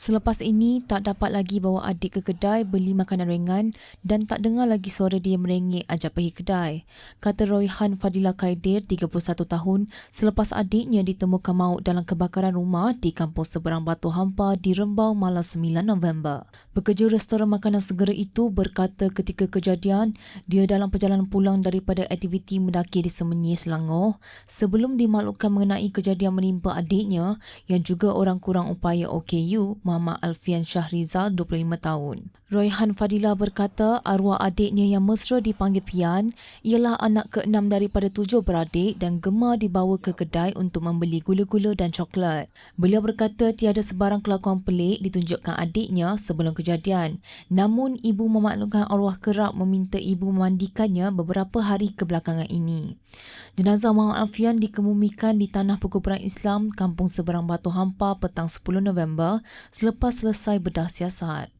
Selepas ini, tak dapat lagi bawa adik ke kedai beli makanan ringan dan tak dengar lagi suara dia merengek ajak pergi kedai. Kata Royhan Fadila Kaidir, 31 tahun, selepas adiknya ditemukan maut dalam kebakaran rumah di kampung seberang Batu Hampa di Rembau malam 9 November. Pekerja restoran makanan segera itu berkata ketika kejadian, dia dalam perjalanan pulang daripada aktiviti mendaki di Semenyih, Selangor sebelum dimaklumkan mengenai kejadian menimpa adiknya yang juga orang kurang upaya OKU, Muhammad Alfian Syahrizal, 25 tahun. Royhan Fadila berkata arwah adiknya yang mesra dipanggil Pian ialah anak keenam daripada tujuh beradik dan gemar dibawa ke kedai untuk membeli gula-gula dan coklat. Beliau berkata tiada sebarang kelakuan pelik ditunjukkan adiknya sebelum kejadian. Namun ibu memaklumkan arwah kerap meminta ibu memandikannya beberapa hari kebelakangan ini. Jenazah Muhammad Alfian dikemumikan di Tanah Perkuburan Islam Kampung Seberang Batu Hampa petang 10 November selepas selesai bedah siasat.